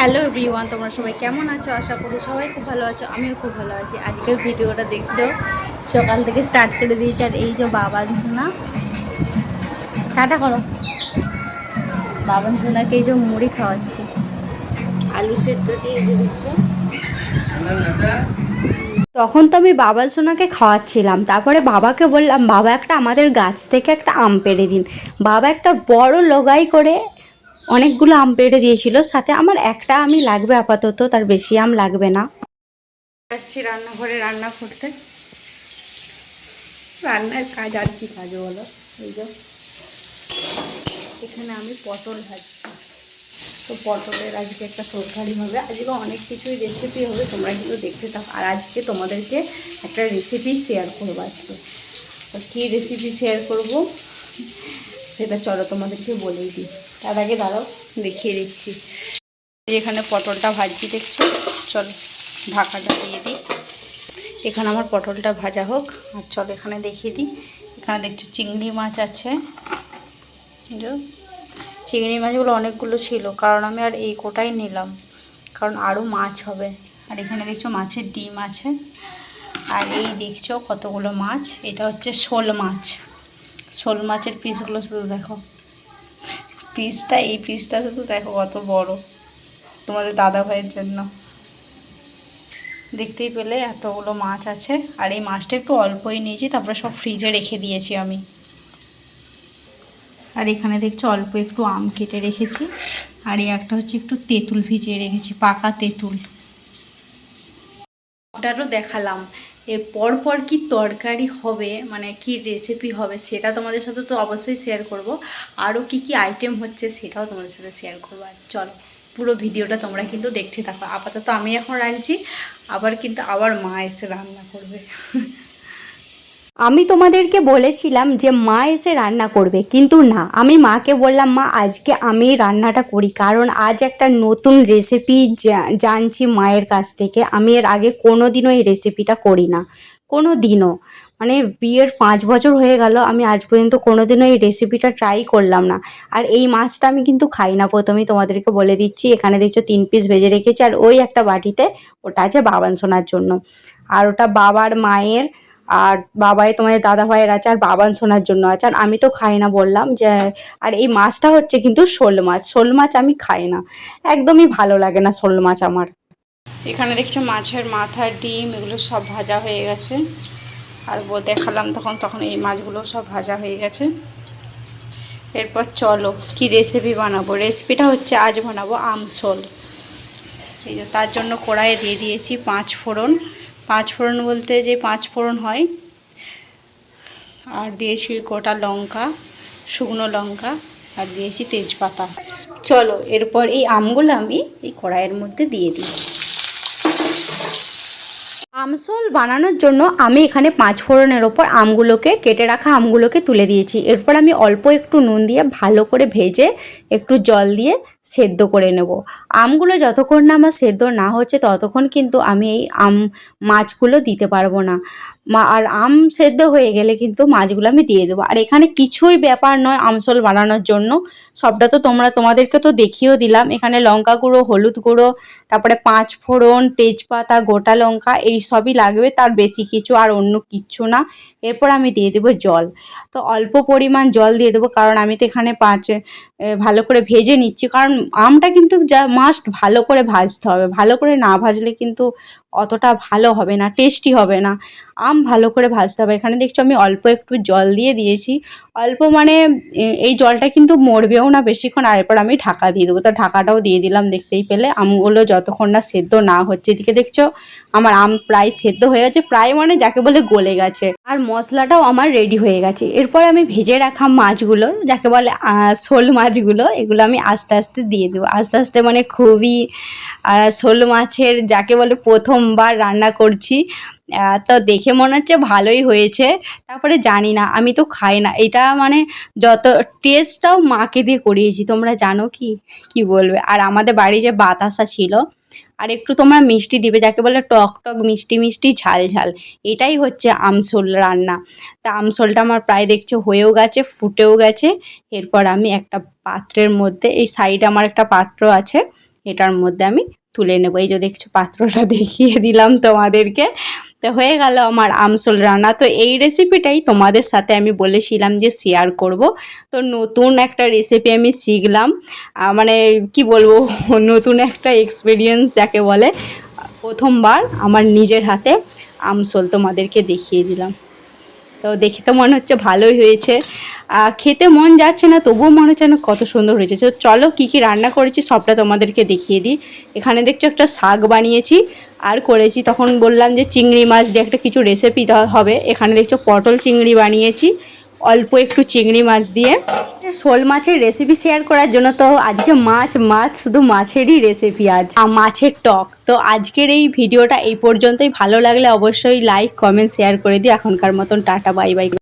Hello everyone, তোমরা সবাই কেমন আছো? আশা করি সবাই খুব ভালো আছো, আমিও খুব ভালো আছি। আজকের ভিডিওটা দেখছ? সকাল থেকে স্টার্ট করে দিয়েছি, আর এই যে বাবান সোনা টাটা করো। বাবান সোনাকে এই যে মুড়ি খাওয়াচ্ছি। আলু সেদ্ধ দিয়ে এই যে দেখছ। তখন তো আমি বাবা সোনাকে খাওয়াচ্ছিলাম। তারপরে বাবাকে বললাম, বাবা, একটা আমাদের গাছ থেকে একটা আম পেড়ে দিন। বাবা একটা বড় লগাই করে অনেকগুলো আম পেড়ে দিয়েছিল, সাথে আমার একটা আমি লাগবে আপাতত, তার বেশি আম লাগবে না। আসছি রান্নাঘরে রান্না করতে। রান্নার কাজ আর কি কাজ বলো? এই যে এখানে আমি পটল ভাজছি। তো পটলের আজকে একটা তরকারি হবে। আজকে অনেক কিছুই রেসিপি হবে, তোমরা কিন্তু দেখতে থাকো। আর আজকে তোমাদেরকে একটা রেসিপি শেয়ার করব আজকে। তো কী রেসিপি শেয়ার করব? সেটা চলো তোমাদেরকে বলেই দিই। তার আগে দাঁড়াও, দেখিয়ে দিচ্ছি। এখানে পটলটা ভাজছি, দেখছ? চলো, ঢাকাটা দিয়ে দিই। এখানে আমার পটলটা ভাজা হোক, আর চলো এখানে দেখিয়ে দিই। এখানে দেখছ চিংড়ি মাছ আছে। চিংড়ি মাছগুলো অনেকগুলো ছিল, কারণ আমি আর এই কোটাই নিলাম, কারণ আরও মাছ হবে। আর এখানে দেখছ মাছের ডিম আছে। আর এই দেখছ কতগুলো মাছ, এটা হচ্ছে শোল মাছ। শোল মাছের পিসগুলো শুধু দেখো। পিসটা, এই পিসটা শুধু দেখো কত বড়, তোমাদের দাদা ভাইয়ের জন্য। দেখতেই পেলে এতগুলো মাছ আছে, আর এই মাছটা একটু অল্পই নিয়েছি, তারপরে সব ফ্রিজে রেখে দিয়েছি আমি। আর এখানে দেখছ অল্প একটু আম কেটে রেখেছি, আর এই একটা হচ্ছে একটু তেঁতুল ভিজিয়ে রেখেছি, পাকা তেঁতুল। ওটারও দেখালাম। এর পর পর কি তরকারি হবে মানে কি রেসিপি হবে সেটা তোমাদের সাথে তো অবশ্যই শেয়ার করব। আরও কি কি আইটেম হচ্ছে সেটাও তোমাদের সাথে শেয়ার করব। আর চলো, পুরো ভিডিওটা তোমরা কিন্তু দেখতে থাকো। আপাতত আমি এখন রাঁধছি, আবার কিন্তু আবার মা এসে রান্না করবে। আমি তোমাদেরকে বলেছিলাম যে মা এসে রান্না করবে, কিন্তু না। আমি মাকে বললাম, মা, আজকে আমি রান্নাটা করি, কারণ আজ একটা নতুন রেসিপি জানছি মায়ের কাছ থেকে। আমি এর আগে কোনো দিনও এই রেসিপিটা করি না। কোনো দিনও মানে বিয়ের পাঁচ বছর হয়ে গেল, আমি আজ পর্যন্ত কোনো দিনও এই রেসিপিটা ট্রাই করলাম না। আর এই মাছটা আমি কিন্তু খাই না, প্রথমেই তোমাদেরকে বলে দিচ্ছি। এখানে দেখছ তিন পিস ভেজে রেখেছি, আর ওই একটা বাটিতে ওটা আছে বাবান সোনার জন্য। আর ওটা বাবার মায়ের আর বাবাই তোমাদের দাদা ভাইয়ের আছে আর বাবান শোনার জন্য আছে আর আমি তো খাই না বললাম যে, আর এই মাছটা হচ্ছে কিন্তু শোল মাছ শোল মাছ আমি খাই না, একদমই ভালো লাগে না শোল মাছ আমার। এখানে দেখছ মাছের মাথা, ডিম, এগুলো সব ভাজা হয়ে গেছে। আর দেখালাম তখন তখন এই মাছগুলো সব ভাজা হয়ে গেছে। এরপর চলো, কি রেসিপি বানাবো? রেসিপিটা হচ্ছে আজ বানাবো আমসোল এই যে তার জন্য কড়াইয়ে দিয়ে দিয়েছি পাঁচ ফোড়ন। পাঁচ ফোড়ন বলতে যে পাঁচ ফোড়ন হয়, আর দিয়েছি গোটা লঙ্কা, শুকনো লঙ্কা, আর দিয়েছি তেজপাতা। চলো, এরপর এই আমগুলো আমি এই কড়াইয়ের মধ্যে দিয়ে দিই। আমসল বানানোর জন্য আমি এখানে পাঁচ ফোড়নের ওপর আমগুলোকে, কেটে রাখা আমগুলোকে তুলে দিয়েছি। এরপর আমি অল্প একটু নুন দিয়ে ভালো করে ভেজে একটু জল দিয়ে সেদ্ধ করে নেব। আমগুলো যতক্ষণ না আমার সেদ্ধ না হচ্ছে, ততক্ষণ কিন্তু আমি এই আম মাছগুলো দিতে পারব না। আর আম সেদ্ধ হয়ে গেলে কিন্তু মাছগুলো আমি দিয়ে দেবো। আর এখানে কিছুই ব্যাপার নয় আমসল বানানোর জন্য। সবটা তো তোমরা, তোমাদেরকে তো দেখিয়েও দিলাম। এখানে লঙ্কা গুঁড়ো, হলুদ গুঁড়ো, তারপরে পাঁচ ফোড়ন, তেজপাতা, গোটা লঙ্কা, এই সবই লাগবে। তার বেশি কিছু আর অন্য কিচ্ছু না। এরপর আমি দিয়ে দেবো জল। তো অল্প পরিমাণ জল দিয়ে দেবো, কারণ আমি তো এখানে পাঁচ ভালো করে ভেজে নিচ্ছি। কারণ আমটা কিন্তু যা মাস্ট ভালো করে ভাজতে হবে। ভালো করে না ভাজলে কিন্তু অতটা ভালো হবে না টেস্টি হবে না। আম ভালো করে ভাজতে হবে। এখানে দেখছ আমি অল্প একটু জল দিয়ে দিয়েছি। অল্প মানে এই জলটা কিন্তু মরবেও না বেশিক্ষণ। আর এরপর আমি ঢাকা দিয়ে দেবো। তো ঢাকাটাও দিয়ে দিলাম দেখতেই পেলে। আমগুলো যতক্ষণ না সেদ্ধ না হচ্ছে, এদিকে দেখছ আমার আম প্রায় সেদ্ধ হয়ে গেছে। প্রায় মানে যাকে বলে গলে গেছে। আর মশলাটাও আমার রেডি হয়ে গেছে। এরপর আমি ভেজে রাখা মাছগুলো, যাকে বলে শোল মাছগুলো, এগুলো আমি আস্তে আস্তে দিয়ে দেবো। আস্তে আস্তে মানে খুবই শোল মাছের যাকে বলে প্রথমবার রান্না করছি তো দেখে মনে হচ্ছে ভালোই হয়েছে। তারপরে জানি না, আমি তো খাই না। এটা মানে যত টেস্টটাও মাকে দিয়ে করিয়েছি, তোমরা জানো কি? কি বলবে? আর আমাদের বাড়ি যে বাতাসা ছিল, আর একটু তোমরা মিষ্টি দিবে, যাকে বলে টক টক, মিষ্টি মিষ্টি, ঝাল ঝাল, এটাই হচ্ছে আমসোল রান্না। তা আমসোলটা আমার প্রায় দেখছ হয়েও গেছে, ফুটেও গেছে। এরপর আমি একটা পাত্রের মধ্যে, এই সাইডে আমার একটা পাত্র আছে, এটার মধ্যে আমি তুলে নেব। এই যে দেখছ পাত্রটা দেখিয়ে দিলাম তোমাদেরকে। তো হয়ে গেল আমার আমসোল রান্না। তো এই রেসিপিটাই তোমাদের সাথে আমি বলেছিলাম যে শেয়ার করব। তো নতুন একটা রেসিপি আমি শিখলাম। মানে কি বলব, নতুন একটা এক্সপিরিয়েন্স যাকে বলে, প্রথমবার আমার নিজের হাতে আমসোল তোমাদেরকে দেখিয়ে দিলাম। তো দেখে তো মনে হচ্ছে ভালোই হয়েছে। আর খেতে মন যাচ্ছে না, তবুও মনে হচ্ছে না কত সুন্দর হয়েছে। তো চলো কী কী রান্না করেছি সবটা তোমাদেরকে দেখিয়ে দিই। এখানে দেখছ একটা শাক বানিয়েছি আর করেছি তখন বললাম যে চিংড়ি মাছ দিয়ে একটা কিছু রেসিপি হবে। এখানে দেখছ পটল চিংড়ি বানিয়েছি অল্প একটু চিংড়ি মাছ দিয়ে। শোল মাছের রেসিপি শেয়ার করার জন্য তো আজকে মাছ মাছ শুধু মাছেরই রেসিপি আজ। মাছের টক। তো আজকের এই ভিডিওটা এই পর্যন্তই। ভালো লাগলে অবশ্যই লাইক কমেন্ট শেয়ার করে দিও। এখনকার মতন টাটা বাই বাই